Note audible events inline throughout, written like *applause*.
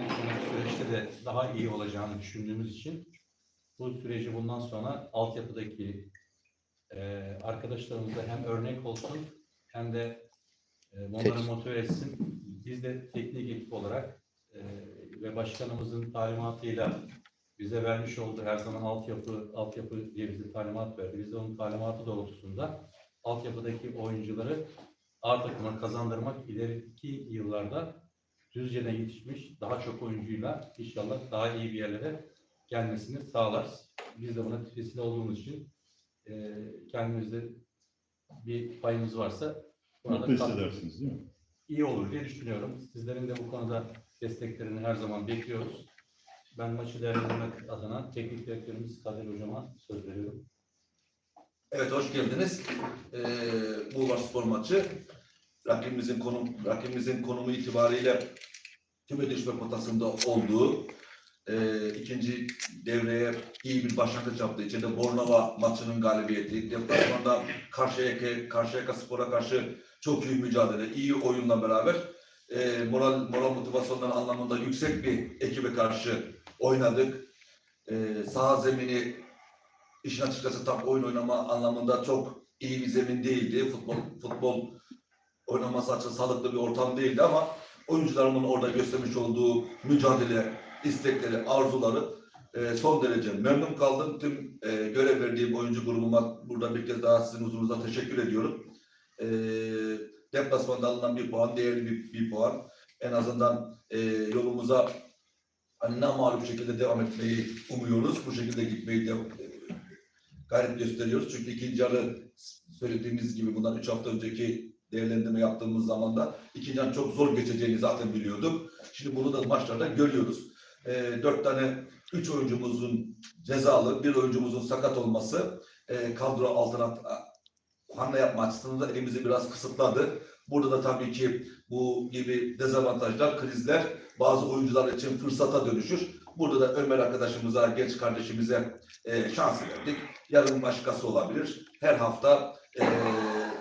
bundan sonraki süreçte de daha iyi olacağını düşündüğümüz için bu süreci bundan sonra altyapıdaki e, arkadaşlarımıza hem örnek olsun hem de e, onları motive etsin. Biz de teknik ekip olarak e, ve başkanımızın talimatıyla bize vermiş olduğu her zaman altyapı altyapı diye bize talimat verdi. Biz de onun talimatı doğrultusunda altyapıdaki oyuncuları A takıma kazandırmak ileriki yıllarda Düzce'de yetişmiş daha çok oyuncuyla inşallah daha iyi bir yerlere gelmesini sağlar. Biz de buna vesile olduğumuz için e, kendimizde bir payımız varsa buna da Mutlu hissedersiniz değil mi? iyi olur diye düşünüyorum. Sizlerin de bu konuda desteklerini her zaman bekliyoruz. Ben maçı değerlendirmek adına teknik direktörümüz Kadir Hocam'a söz veriyorum. Evet hoş geldiniz. Ee, Bulvar Spor maçı. Rakibimizin konum rakibimizin konumu itibariyle küme düşme potasında olduğu e, ikinci devreye iyi bir başlangıç yaptığı için de Bornova maçının galibiyeti, deplasmanda Karşıyaka, Karşıyaka Spor'a karşı çok iyi mücadele, iyi oyunla beraber e, moral moral motivasyonları anlamında yüksek bir ekibe karşı oynadık. E, saha zemini işin açıkçası tam oyun oynama anlamında çok iyi bir zemin değildi. Futbol futbol oynaması açısından sağlıklı bir ortam değildi ama oyuncularımın orada göstermiş olduğu mücadele, istekleri, arzuları e, son derece memnun kaldım. Tüm e, görev verdiğim oyuncu grubuma burada bir kez daha sizin huzurunuzda teşekkür ediyorum. E, deplasmanda alınan bir puan, değerli bir, bir puan. En azından e, yolumuza hani mağlup şekilde devam etmeyi umuyoruz. Bu şekilde gitmeyi de, e, gayret gösteriyoruz. Çünkü ikinci yarı söylediğimiz gibi bundan üç hafta önceki değerlendirme yaptığımız zaman da ikinci çok zor geçeceğini zaten biliyorduk. Şimdi bunu da maçlarda görüyoruz. E, dört tane, üç oyuncumuzun cezalı, bir oyuncumuzun sakat olması e, kadro altına hamle yapma açısından da elimizi biraz kısıtladı. Burada da tabii ki bu gibi dezavantajlar, krizler bazı oyuncular için fırsata dönüşür. Burada da Ömer arkadaşımıza, genç kardeşimize e, şans verdik. Yarın başkası olabilir. Her hafta e,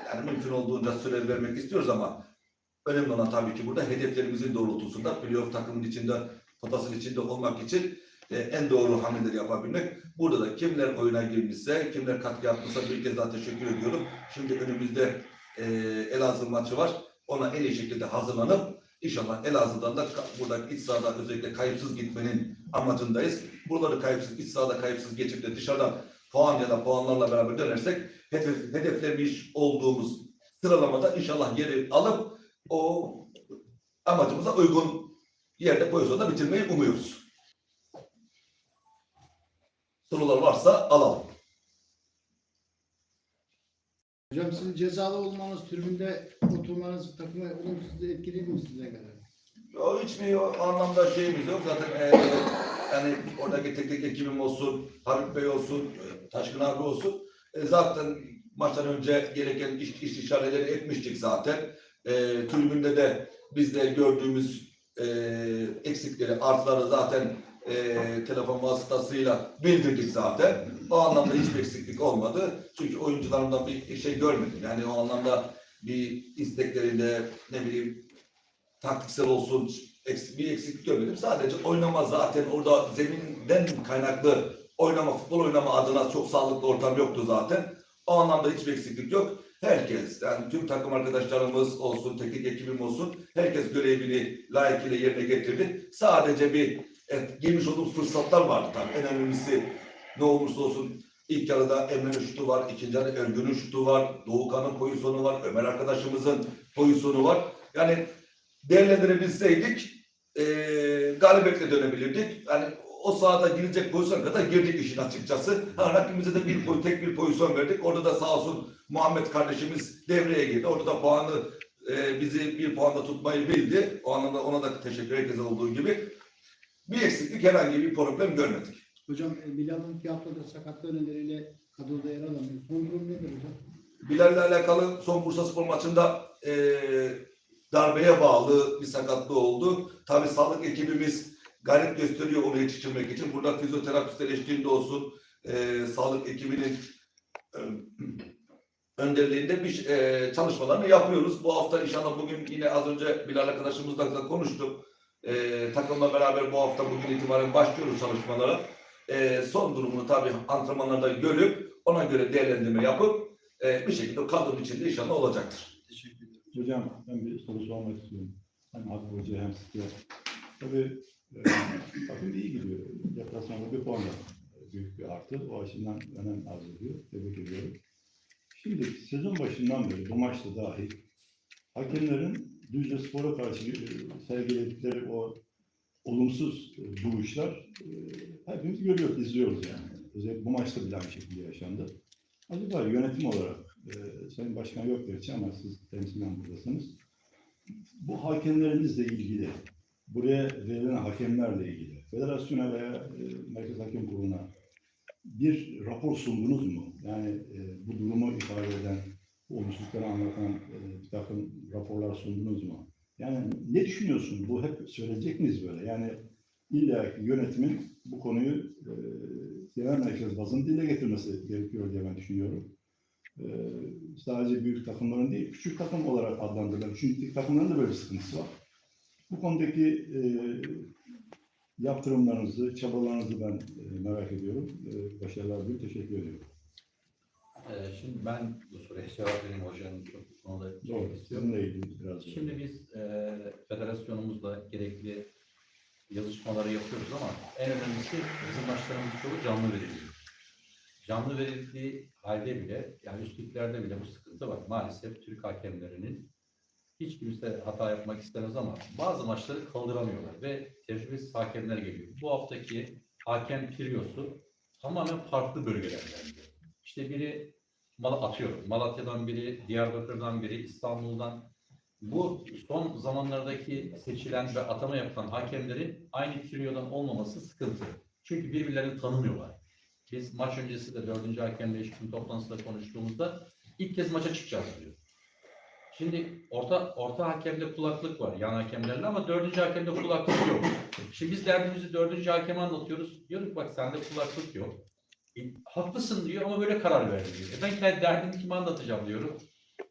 yani mümkün olduğunca süre vermek istiyoruz ama önemli olan tabii ki burada hedeflerimizin doğrultusunda playoff takımın içinde, potasının içinde olmak için e, en doğru hamleleri yapabilmek. Burada da kimler oyuna girmişse, kimler katkı yapmışsa bir kez daha teşekkür ediyorum. Şimdi önümüzde e, Elazığ maçı var. Ona en iyi şekilde hazırlanıp İnşallah Elazığ'dan da buradaki iç sahada özellikle kayıpsız gitmenin amacındayız. Buraları kayıpsız, iç sahada kayıpsız geçip de dışarıdan puan ya da puanlarla beraber dönersek hedef, hedeflemiş olduğumuz sıralamada inşallah yeri alıp o amacımıza uygun yerde pozisyonda bitirmeyi umuyoruz. Sorular varsa alalım. Hocam sizin cezalı olmanız, tribünde oturmanız takımı olumsuz etkiledi mi size kadar? O hiçbir o anlamda şeyimiz yok. Zaten eee yani oradaki teknik ekibim olsun, Haluk Bey olsun, Taşkın abi olsun. E, zaten maçtan önce gereken iş, istişareleri etmiştik zaten. E, tribünde de biz de gördüğümüz e, eksikleri, artıları zaten e, telefon vasıtasıyla bildirdik zaten. O anlamda hiçbir eksiklik olmadı. Çünkü oyuncularımdan bir şey görmedim. Yani o anlamda bir isteklerinde ne bileyim taktiksel olsun eks- bir eksiklik görmedim. Sadece oynama zaten orada zeminden kaynaklı oynama, futbol oynama adına çok sağlıklı ortam yoktu zaten. O anlamda hiçbir eksiklik yok. Herkes, yani tüm takım arkadaşlarımız olsun, teknik ekibim olsun, herkes görevini layıkıyla yerine getirdi. Sadece bir evet, girmiş olduğumuz fırsatlar vardı tabii. En önemlisi ne olursa olsun ilk yarıda Emre'nin şutu var, ikinci yarıda Ergün'ün şutu var, Doğukan'ın pozisyonu var, Ömer arkadaşımızın pozisyonu var. Yani değerlendirebilseydik e, galibiyetle dönebilirdik. Yani o sahada girecek pozisyon kadar girdik işin açıkçası. Ha, rakibimize de bir boy- tek bir pozisyon verdik. Orada da sağ olsun Muhammed kardeşimiz devreye girdi. Orada da puanı e, bizi bir puanda tutmayı bildi. O anlamda ona da teşekkür herkese olduğu gibi. Bir eksiklik herhangi bir problem görmedik. Hocam e, Bilal'ın tiyatroda sakatlığı nedeniyle kadroda yer alamıyor. Son durum nedir hocam? Bilal'le alakalı son Bursa Spor maçında e, darbeye bağlı bir sakatlığı oldu. Tabii sağlık ekibimiz gayret gösteriyor onu yetiştirmek için. Burada fizyoterapistler eşliğinde olsun, e, sağlık ekibinin e, önderliğinde bir e, çalışmalarını yapıyoruz. Bu hafta inşallah bugün yine az önce Bilal arkadaşımızla da konuştuk. E, takımla beraber bu hafta bugün itibaren başlıyoruz çalışmalara. E, son durumunu tabii antrenmanlarda görüp ona göre değerlendirme yapıp e, bir şekilde kadronun içinde inşallah olacaktır. Hocam ben bir soru sormak istiyorum. Hem Hakkı Hoca'ya hem size. Tabii e, takım iyi gidiyor. Deplasmanda bir puan da büyük bir artı. O açıdan önem arz ediyor. Tebrik ediyorum. Şimdi sezon başından beri bu maçta dahil hakemlerin Düzce Spor'a karşı e, sergiledikleri o olumsuz e, duruşlar e, hepimiz görüyoruz, izliyoruz yani. Özellikle bu maçta bile aynı şekilde yaşandı. Acaba yönetim olarak, e, Sayın Başkan yok gerçi ama siz temsilen buradasınız. Bu hakemlerinizle ilgili, buraya verilen hakemlerle ilgili, federasyona veya e, Merkez Hakem Kurulu'na bir rapor sundunuz mu? Yani e, bu durumu ifade eden, bu olumsuzlukları anlatan e, bir takım raporlar sundunuz mu? Yani ne düşünüyorsun? Bu hep söyleyecek miyiz böyle? Yani illa ki yönetimin bu konuyu e, genel merkez bazında dile getirmesi gerekiyor diye ben düşünüyorum. E, sadece büyük takımların değil, küçük takım olarak adlandırılan küçük takımların da böyle bir sıkıntısı var. Bu konudaki e, yaptırımlarınızı, çabalarınızı ben e, merak ediyorum. E, başarılar diliyorum. Teşekkür ediyorum. Ee, şimdi ben bu soruya cevap vereyim hocanın çok konuda Doğru. Sizinle ilgili biraz. Şimdi biz e, federasyonumuzla gerekli yazışmaları yapıyoruz ama en önemlisi bizim maçlarımızın çoğu canlı veriliyor. Canlı verildiği halde bile yani üst bile bu sıkıntı var. Maalesef Türk hakemlerinin hiç kimse hata yapmak istemez ama bazı maçları kaldıramıyorlar ve tecrübesiz hakemler geliyor. Bu haftaki hakem triosu tamamen farklı bölgelerden geliyor. İşte biri Mal atıyorum. Malatya'dan biri, Diyarbakır'dan biri, İstanbul'dan. Bu son zamanlardaki seçilen ve atama yapılan hakemlerin aynı triyodan olmaması sıkıntı. Çünkü birbirlerini tanımıyorlar. Biz maç öncesi de dördüncü hakemle eşitim toplantısında konuştuğumuzda ilk kez maça çıkacağız diyor. Şimdi orta orta hakemde kulaklık var yan hakemlerle ama dördüncü hakemde kulaklık yok. Şimdi biz derdimizi dördüncü hakeme anlatıyoruz. Diyoruz bak sende kulaklık yok. E, haklısın diyor ama böyle karar verdi diyor. E, ben kendi derdimi kime anlatacağım diyorum.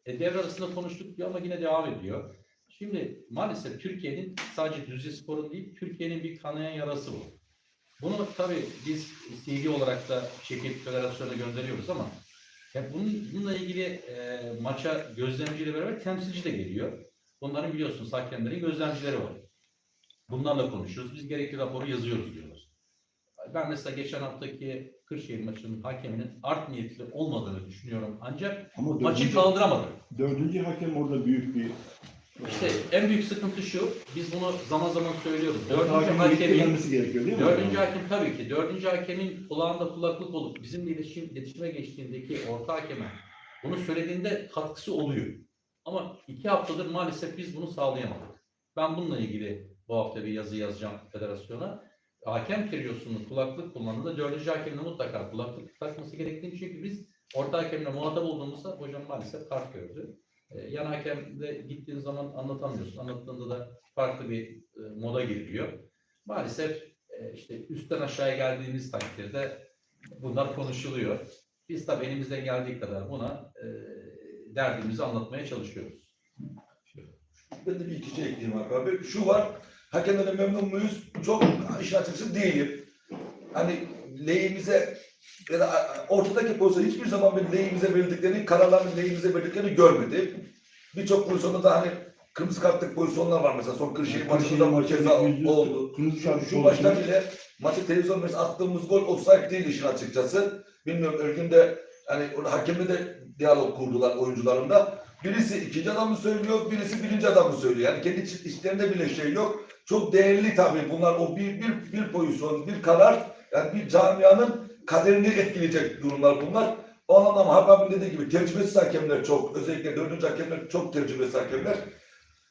E, devre arasında konuştuk diyor ama yine devam ediyor. Şimdi maalesef Türkiye'nin sadece Düzce Spor'un değil, Türkiye'nin bir kanayan yarası bu. Bunu tabii biz CV olarak da çekip federasyona gönderiyoruz ama ya bunun, bununla ilgili e, maça gözlemciyle beraber temsilci de geliyor. Bunların biliyorsunuz hakemlerin gözlemcileri var. Bunlarla konuşuyoruz. Biz gerekli raporu yazıyoruz diyorlar. Ben mesela geçen haftaki Kırşehir maçının hakeminin art niyetli olmadığını düşünüyorum. Ancak Ama maçı dördüncü, kaldıramadı. dördüncü hakem orada büyük bir İşte en büyük sıkıntı şu, biz bunu zaman zaman söylüyoruz. Dördüncü hakemin gerekiyor değil mi? dördüncü hakem tabii ki, dördüncü hakemin kulağında kulaklık olup bizimle iletişim, iletişime geçtiğindeki orta hakeme bunu söylediğinde katkısı oluyor. Ama iki haftadır maalesef biz bunu sağlayamadık. Ben bununla ilgili bu hafta bir yazı yazacağım federasyona. Hakem triyosunu kulaklık kullanımında dördüncü hakemin mutlaka kulaklık takması gerektiğini çünkü biz orta hakemle muhatap olduğumuzda hocam maalesef kart gördü. E, yan hakemde gittiğin zaman anlatamıyorsun. Anlattığında da farklı bir e, moda giriliyor. Maalesef e, işte üstten aşağıya geldiğimiz takdirde bunlar konuşuluyor. Biz tabii elimizden geldiği kadar buna e, derdimizi anlatmaya çalışıyoruz. Ben de bir iki şey ekleyeyim Hakkı abi. Şu var, hakemlerden memnun muyuz? Çok işin açıkçası değilim. Hani lehimize ya da ortadaki pozisyon hiçbir zaman bir lehimize verildiklerini, kararların lehimize verildiklerini görmedim. Birçok pozisyonda da hani kırmızı kartlık pozisyonlar var mesela son Kırşehir maçında bu keza oldu. Kırmızı kart şu maçta bile maçı televizyon mesela attığımız gol offside değil işin açıkçası. Bilmiyorum Örgün de hani hakemle de diyalog kurdular oyuncularında. Birisi ikinci adamı söylüyor, birisi birinci adamı söylüyor. Yani kendi iç- içlerinde bile şey yok. Çok değerli tabii bunlar o bir, bir, bir pozisyon, bir karar. Yani bir camianın kaderini etkileyecek durumlar bunlar. O anlamda abi dediği gibi tecrübesiz hakemler çok. Özellikle dördüncü hakemler çok tecrübesiz hakemler.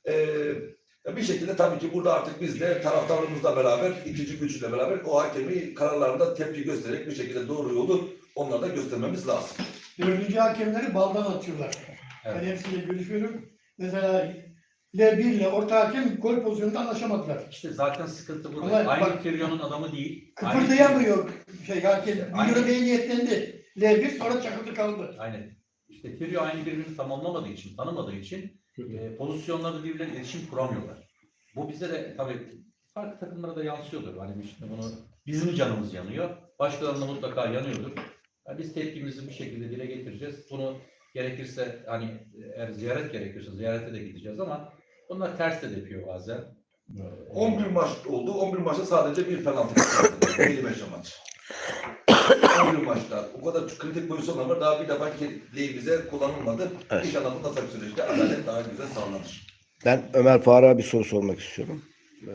Ee, bir şekilde tabii ki burada artık biz de taraftarımızla beraber, ikinci güçle beraber o hakemi kararlarında tepki göstererek bir şekilde doğru yolu onlara da göstermemiz lazım. Dördüncü hakemleri baldan atıyorlar. Evet. Ben hepsiyle görüşüyorum. Mesela L1 ile orta hakem gol pozisyonunda anlaşamadılar. İşte zaten sıkıntı burada. Ama Aynı bak- trilyonun adamı değil. Aynı- Kıpırdayamıyor şey hakem. Aynen. Bir yürümeye niyetlendi. L1 sonra çakıldı kaldı. Aynen. İşte Trio aynı birbirini tamamlamadığı için, tanımadığı için e, pozisyonlarda birbirlerine iletişim kuramıyorlar. Bu bize de tabii farklı takımlara da yansıyordur. Hani işte bunu bizim canımız yanıyor. Başkalarında mutlaka yanıyordur. Yani biz tepkimizi bu şekilde dile getireceğiz. Bunu gerekirse hani eğer ziyaret gerekiyorsa ziyarete de gideceğiz ama bunlar ters de yapıyor bazen. 11 maç oldu. 11 maçta sadece bir penaltı kaçırdı. 55 maç. 11 maçta. O kadar kritik pozisyonlar var. Daha bir defa lehimize kullanılmadı. Evet. İnşallah bundan sonraki süreçte adalet daha güzel sağlanır. Ben Ömer Faruk'a bir soru sormak istiyorum. Ee,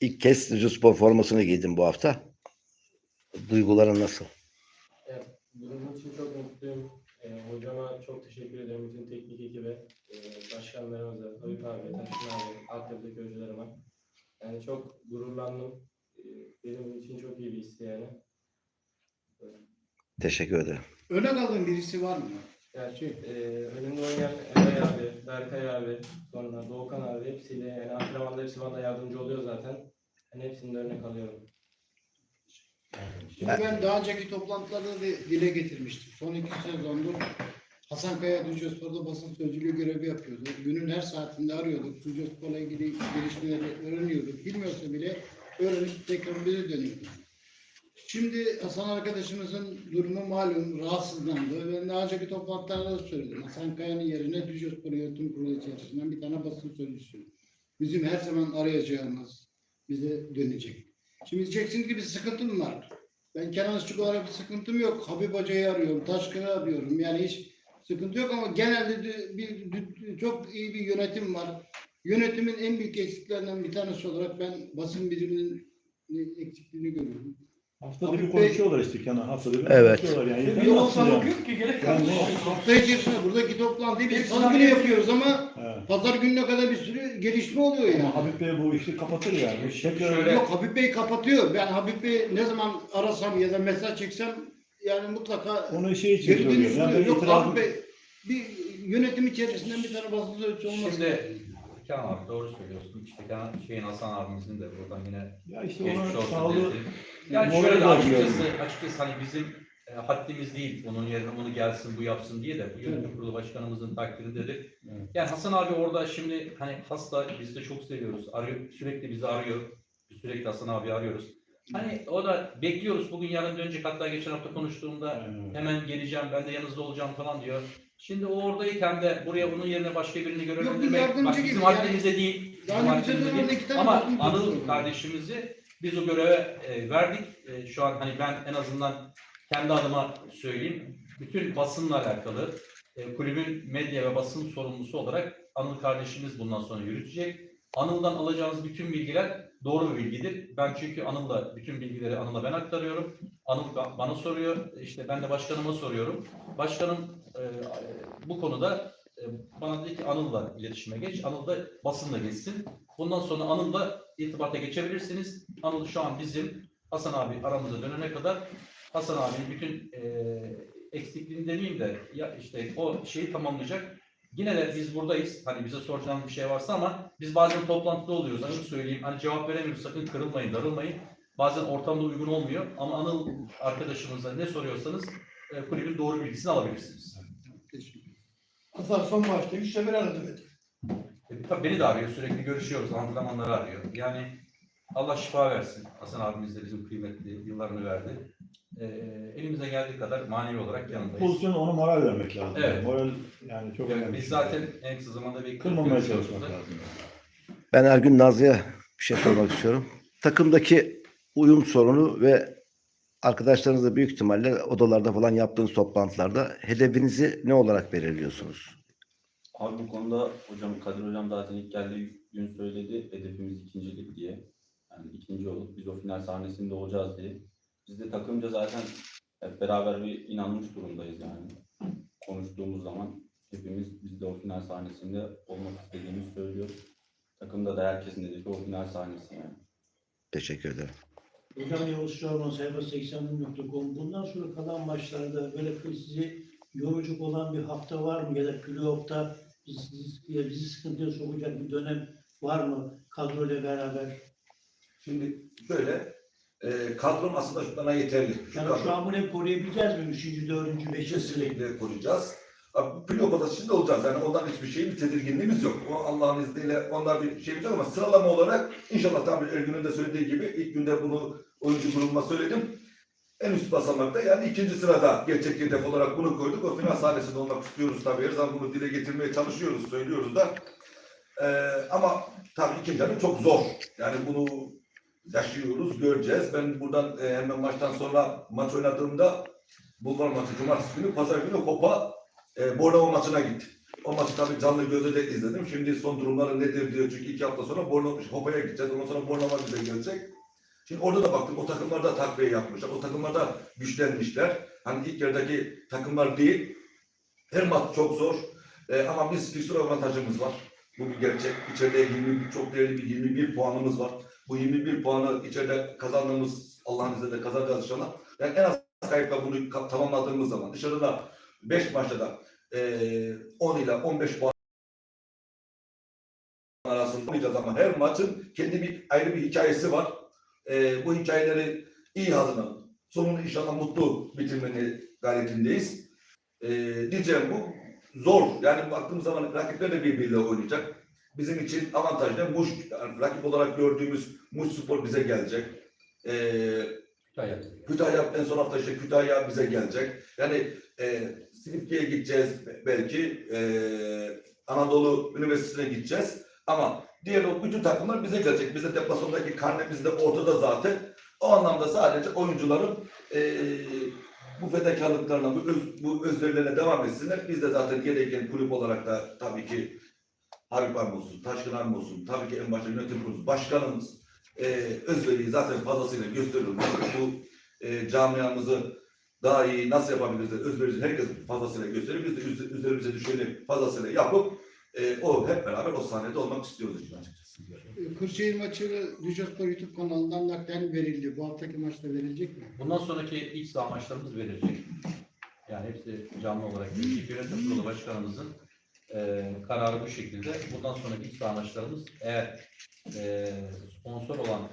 İlk kez Düzce Spor formasını giydim bu hafta. Duyguların nasıl? Durum için çok mutluyum. Ee, hocama çok teşekkür ederim. Bütün başkanlarımıza, Habib abi, Taşkın abi, altyapıdaki hocalarıma. Yani çok gururlandım. Ee, benim için çok iyi bir histi yani. Teşekkür ederim. Öne kalan birisi var mı? Gerçi e, önümde oynayan Eray abi, Berkay abi, sonra Doğukan abi hepsiyle yani antrenmanda hepsi bana yardımcı oluyor zaten. Yani hepsinde örnek alıyorum. Şimdi ben daha önceki toplantılarda da dile getirmiştim. Son iki sezondur Hasankaya Düzcespor'da basın sözcülüğü görevi yapıyordu. Günün her saatinde arıyorduk. Düzcespor'la ilgili gelişmeleri öğreniyorduk. Bilmiyorsa bile öğrenip tekrar bize dönüyordu. Şimdi Hasan arkadaşımızın durumu malum rahatsızlandı. Ben daha önceki toplantılarda da söyledim. Hasan Kaya'nın yerine Düzcespor Yönetim Kurulu içerisinden bir tane basın sözcüsü. Bizim her zaman arayacağımız bize dönecek. Şimdi diyeceksiniz ki bir sıkıntım var. Ben Kenan Işık olarak bir sıkıntım yok. Habib Hoca'yı arıyorum, Taşkın'ı arıyorum. Yani hiç sıkıntı yok ama genelde de bir, bir- çok iyi bir yönetim var. Yönetimin en büyük eksiklerinden bir tanesi olarak ben basın biriminin eksikliğini görüyorum. Haftada Abi bir konuşuyorlar işte Kenan. Haftada bir Evet. konuşuyorlar yani. Bir olsan yani. okuyor ki gerek yok. Yani Hafta içerisinde buradaki toplantıyı biz salı günü yapıyoruz ama He. pazar gününe kadar bir sürü gelişme oluyor yani. Ama Habib Bey bu işi kapatır yani. Tekrar Şöyle- Yok Habib Bey kapatıyor. Ben Habib Bey ne zaman arasam ya da mesaj çeksem yani mutlaka onu şey için geri Yani oluyor. Yok Habib Bey bir yönetim içerisinden bir tane basın sözcüsü olması Şimdi. Kenan abi doğru söylüyorsun. İşte Kenan, şeyin Hasan abimizin de buradan yine Ya işte geçmiş ona olsun sağlığı. Yani moral şöyle bozuluyor. açıkçası, açıkçası hani bizim e, haddimiz değil. Onun yerine onu gelsin bu yapsın diye de bu yönetim kurulu başkanımızın takdirindedir. Evet. Yani Hasan abi orada şimdi hani hasta biz de çok seviyoruz. Arıyor, sürekli bizi arıyor. Sürekli Hasan abi arıyoruz. Hani o da bekliyoruz bugün yarın dönecek hatta geçen hafta konuştuğumda Aynen öyle. hemen geleceğim ben de yanınızda olacağım falan diyor. Şimdi o oradayken de buraya onun yerine başka birini görevlendirmek bak, gibi bizim yani. haddimize değil. Bizim haddimize sezonda değil. iki tane Ama Anıl sözcüsü kardeşimizi biz o göreve e, verdik. E, şu an hani ben en azından kendi adıma söyleyeyim. Bütün basınla alakalı e, kulübün medya ve basın sorumlusu olarak Anıl kardeşimiz bundan sonra yürütecek. Anıl'dan alacağınız bütün bilgiler doğru bir bilgidir. Ben çünkü Anıl'la bütün bilgileri Anıl'a ben aktarıyorum. Anıl ba- bana soruyor. İşte ben de başkanıma soruyorum. Başkanım e, bu konuda e, bana dedi ki Anıl'la iletişime geç. Anıl da basınla geçsin. Bundan sonra Anıl'la irtibata geçebilirsiniz. Anıl şu an bizim Hasan abi aramıza dönene kadar Hasan abinin bütün e, eksikliğini demeyeyim de ya işte o şeyi tamamlayacak. Yine de biz buradayız. Hani bize soracağınız bir şey varsa ama biz bazen toplantıda oluyoruz. Açık söyleyeyim. Hani cevap veremiyoruz. Sakın kırılmayın, darılmayın. Bazen ortamda uygun olmuyor. Ama Anıl arkadaşımıza ne soruyorsanız e, kulübün doğru bilgisini alabilirsiniz. Hasan son maçta üç sefer aradı beni. E, tabii beni de arıyor. Sürekli görüşüyoruz. Antrenmanları arıyor. Yani Allah şifa versin. Hasan abimiz de bizim kıymetli yıllarını verdi. E, elimize geldiği kadar manevi olarak yanındayız. Pozisyona ona moral vermek lazım. Evet. Moral yani çok Yani önemli. biz zaten en kısa zamanda bekliyoruz. kırmamaya çalışmak lazım. Ben Ergün Nazlı'ya bir şey sormak istiyorum. Takımdaki uyum sorunu ve arkadaşlarınızla büyük ihtimalle odalarda falan yaptığınız toplantılarda hedefinizi ne olarak belirliyorsunuz? Abi bu konuda hocam Kadir hocam zaten ilk geldiği gün söyledi hedefimiz ikincilik diye. Yani ikinci olup biz o final sahnesinde olacağız diye. Biz de takımca zaten hep beraber bir inanmış durumdayız yani. Konuştuğumuz zaman hepimiz biz de o final sahnesinde olmak istediğimizi söylüyoruz. Takımda da herkesin hedefi o final sahnesi yani. Teşekkür ederim. Hocam Yavuz Çorman sayfa 80.com bundan sonra kalan maçlarda böyle sizi yorucu olan bir hafta var mı ya da playoff'ta bizi, bizi sıkıntıya sokacak bir dönem var mı kadroyla beraber? Şimdi şöyle e, kadrom aslında şu bana yeterli. Şu Yani kadro- şu an bunu hep koruyabileceğiz mi? Üçüncü, dördüncü, beşinci kesinlikle koruyacağız. Abi, Playoff potası içinde olacağız. Yani ondan hiçbir şeyin bir tedirginliğimiz yok. O Allah'ın izniyle ondan bir şeyimiz yok ama sıralama olarak inşallah tabii Ergün'ün de söylediği gibi ilk günde bunu oyuncu grubuma söyledim. En üst basamakta yani ikinci sırada gerçek hedef olarak bunu koyduk. O final sahnesinde olmak istiyoruz tabii. Her zaman bunu dile getirmeye çalışıyoruz, söylüyoruz da. Ee, ama tabii ikinci yarı çok zor. Yani bunu yaşıyoruz, göreceğiz. Ben buradan e, hemen maçtan sonra maç oynadığımda Bulgar maçı cumartesi günü, pazar günü Kopa e, Bornova maçına gittim. O maçı tabii canlı gözle de izledim. Şimdi son durumları nedir diyor. Çünkü iki hafta sonra Bornova, Kopa'ya gideceğiz. Ondan sonra Bornova bize gelecek. Şimdi orada da baktım o takımlar da takviye yapmışlar. O takımlar da güçlenmişler. Hani ilk yarıdaki takımlar değil. Her maç çok zor. E, ama biz fiksür avantajımız var. Bu bir gerçek. İçeride 20, çok değerli bir 21 puanımız var. Bu 21 puanı içeride kazandığımız Allah'ın izniyle kazanacağız inşallah. Yani en az kayıpla bunu tamamladığımız zaman dışarıda 5 maçta da eee 10 ile 15 puan arasında olmayacağız ama her maçın kendi bir ayrı bir hikayesi var. Eee, bu hikayeleri iyi hazırlanıp sonunu inşallah mutlu bitirmeni gayretindeyiz. Eee diyeceğim bu zor. Yani baktığımız zaman rakipler de birbiriyle oynayacak. Bizim için avantaj ne? Muş, yani rakip olarak gördüğümüz Muş Spor bize gelecek. Eee Kütahya. Kütahya en son hafta işte Kütahya bize gelecek. Yani e, Silifke'ye gideceğiz belki. E, Anadolu Üniversitesi'ne gideceğiz. Ama diğer o bütün takımlar bize gelecek. Bize deplasmandaki karnemiz de ortada zaten. O anlamda sadece oyuncuların e, bu fedakarlıklarına, bu, öz, bu özverilerine devam etsinler. Biz de zaten gereken kulüp olarak da tabii ki Habib Arm olsun, Taşkın Arm olsun, tabii ki en başta yönetim kurulu başkanımız e, özveriyi zaten fazlasıyla gösteriyoruz. Bu e, camiamızı daha iyi nasıl yapabiliriz? de Özverimizi herkes fazlasıyla gösteriyor. Biz de üz- üzerimize düşeni fazlasıyla yapıp e, o hep beraber o sahnede olmak istiyoruz işte açıkçası. Ee, Kırşehir maçı Düzcespor YouTube kanalından naklen verildi. Bu haftaki maçta verilecek mi? Bundan sonraki iç saha maçlarımız verilecek. Yani hepsi canlı olarak verilecek. Yönetim kurulu başkanımızın e, kararı bu şekilde. Bundan sonraki iç saha maçlarımız eğer e, sponsor olan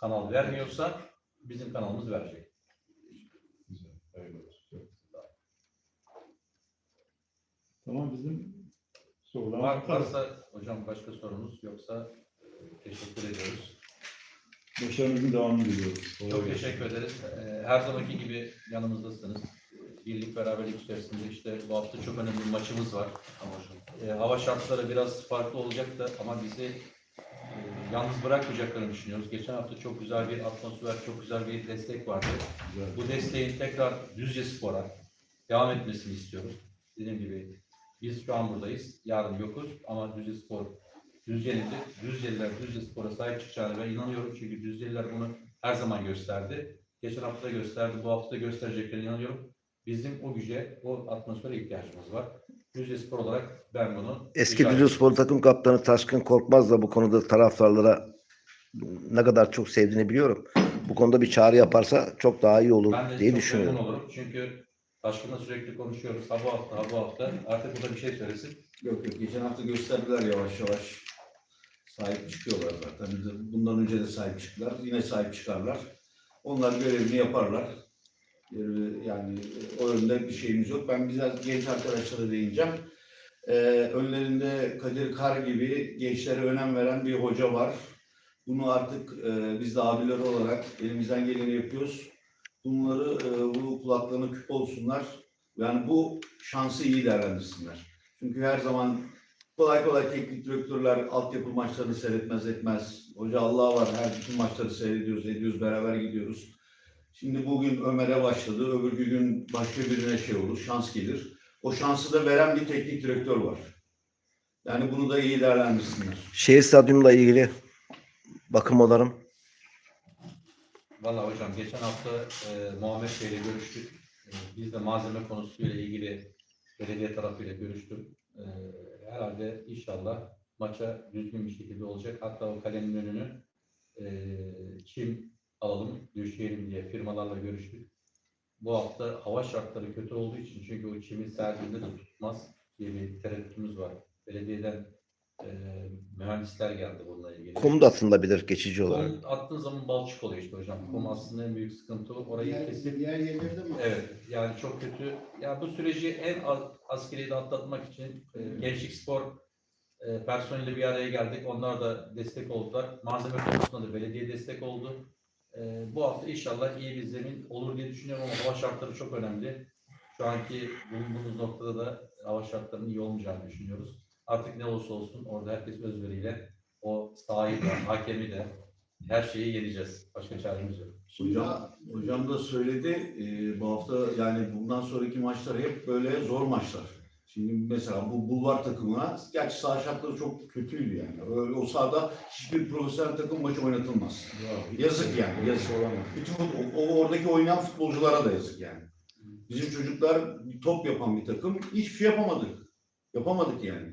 kanal vermiyorsa bizim kanalımız verecek. Güzel. Hayırlı olsun. Çok güzel. Tamam bizim sorular Var, varsa hocam başka sorunuz yoksa e, teşekkür ediyoruz. Başarımızın devamını diliyoruz. Kolay Çok gelsin. teşekkür ederiz. Ee, Her zamanki gibi yanımızdasınız. Birlik beraberlik içerisinde işte bu hafta çok önemli bir maçımız var. Ee, Hava şartları biraz farklı olacaktı ama bizi e, yalnız bırakmayacaklarını düşünüyoruz. Geçen hafta çok güzel bir atmosfer, çok güzel bir destek vardı. Güzel. Bu desteğin tekrar Düzce Spor'a devam etmesini istiyoruz. Dediğim gibi biz şu an buradayız, yarın yokuz ama Düzce Spor Düzceli'dir. Düzceliler Düzce Spor'a sahip çıkacağına ben inanıyorum çünkü Düzceliler bunu her zaman gösterdi. Geçen hafta da gösterdi, bu hafta da göstereceklerine inanıyorum. Bizim o güce, o atmosfere ihtiyacımız var. Düzce Spor olarak ben bunu... Eski Düzce Spor takım kaptanı Taşkın Korkmaz da bu konuda taraftarlara ne kadar çok sevdiğini biliyorum. Bu konuda bir çağrı yaparsa çok daha iyi olur Ben de diye çok düşünüyorum. olurum çünkü Taşkın'la sürekli konuşuyoruz. Ha bu hafta, ha bu hafta. Artık burada bir şey söylesin. Yok yok geçen hafta gösterdiler yavaş yavaş. Sahip çıkıyorlar zaten. Bundan önce de sahip çıktılar. Yine sahip çıkarlar. Onlar görevini yaparlar. Yani o yönde bir şeyimiz yok. Ben biraz genç arkadaşlara değineceğim. Ee, önlerinde Kadir Kar gibi gençlere önem veren bir hoca var. Bunu artık e, biz de abiler olarak elimizden geleni yapıyoruz. Bunları e, bu kulaklarına küp olsunlar. Yani bu şansı iyi değerlendirsinler. Çünkü her zaman kolay kolay teknik direktörler altyapı maçlarını seyretmez etmez. Hoca Allah var her bütün maçları seyrediyoruz, ediyoruz, beraber gidiyoruz. Şimdi bugün Ömer'e başladı, öbür gün başka birine şey olur, şans gelir. O şansı da veren bir teknik direktör var. Yani bunu da iyi değerlendirsinler. Şehir stadyumuyla ilgili bakım olarım. Valla hocam geçen hafta e, Muhammed Bey ile görüştük. E, biz de malzeme konusuyla ilgili belediye tarafıyla görüştüm. E, herhalde inşallah maça düzgün bir şekilde olacak. Hatta o kalenin önünü e, çim alalım, döşeyelim diye firmalarla görüştük. Bu hafta hava şartları kötü olduğu için çünkü o çimi serdiğinde de tutmaz diye bir tereddütümüz var. Belediyeden e, mühendisler geldi bununla ilgili. Kum da atılabilir geçici olarak. Kum attığın zaman balçık oluyor işte hocam. Kum aslında en büyük sıkıntı. o. Orayı Diğer, kesip diğer yerlerde mi? Evet yani çok kötü. Ya bu süreci en az askeriyi de atlatmak için e, Gençlik Spor e, personeli bir araya geldik. Onlar da destek oldular. Malzeme konusunda da belediye destek oldu. E, bu hafta inşallah iyi bir zemin olur diye düşünüyorum ama hava şartları çok önemli. Şu anki bulunduğumuz noktada da hava şartlarının iyi olmayacağını düşünüyoruz. Artık ne olursa olsun orada herkes özveriyle o sahayı da, *clears throat* hakemi de her şeyi yeneceğiz. Başka çaremiz yok. Hocam, hocam da söyledi e, bu hafta yani bundan sonraki maçlar hep böyle zor maçlar. Şimdi mesela bu bulvar takımına gerçi saha şartları çok kötüydü yani. Öyle o sahada hiçbir profesyonel takım maçı oynatılmaz. Yazık yani yazık. Bütün fut- o, o oradaki oynayan futbolculara da yazık yani. Bizim çocuklar top yapan bir takım hiçbir şey yapamadık. Yapamadık yani.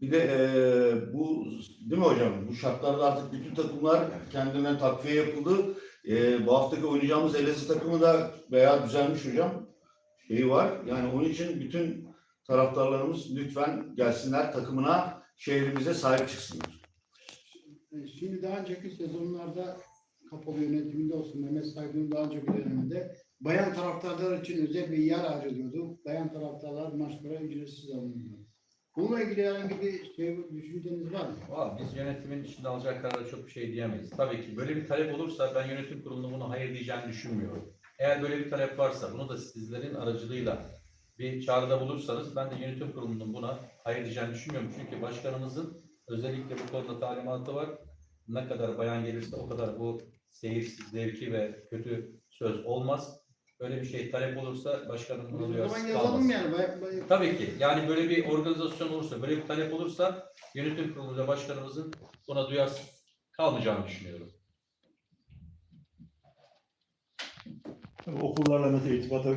Bir de eee, bu değil mi hocam? Bu şartlarda artık bütün takımlar kendilerine takviye yapıldı. Eee, bu haftaki oynayacağımız Elazığ takımı da bayağı düzelmiş hocam. Şeyi var. Yani onun için bütün taraftarlarımız lütfen gelsinler takımına, şehrimize sahip çıksınlar. E, Şimdi daha önceki sezonlarda kapalı yönetiminde olsun Mehmet Saygın'ın daha önceki döneminde bayan taraftarlar için özel bir yer ayrılıyordu. Bayan taraftarlar maçlara ücretsiz alınıyordu. Bununla ilgili herhangi bir şey, düşünceniz var mı? Valla biz yönetimin içinde alacak kararda çok bir şey diyemeyiz. Tabii ki böyle bir talep olursa ben yönetim kurulunun buna hayır diyeceğini düşünmüyorum. Eğer böyle bir talep varsa bunu da sizlerin aracılığıyla bir çağrıda bulursanız ben de yönetim kurulunun buna hayır diyeceğini düşünmüyorum. Çünkü başkanımızın özellikle bu konuda talimatı var. Ne kadar bayan gelirse o kadar bu seyirsiz, zevki ve kötü söz olmaz. Böyle bir şey talep olursa başkanım O zaman kalmaz. yazalım yani. Bay, bay, Tabii ki. Yani böyle bir organizasyon olursa, böyle bir talep olursa yönetim kurulu ve başkanımızın buna duyarsız kalmayacağını düşünüyorum. Okullarla mesela irtibata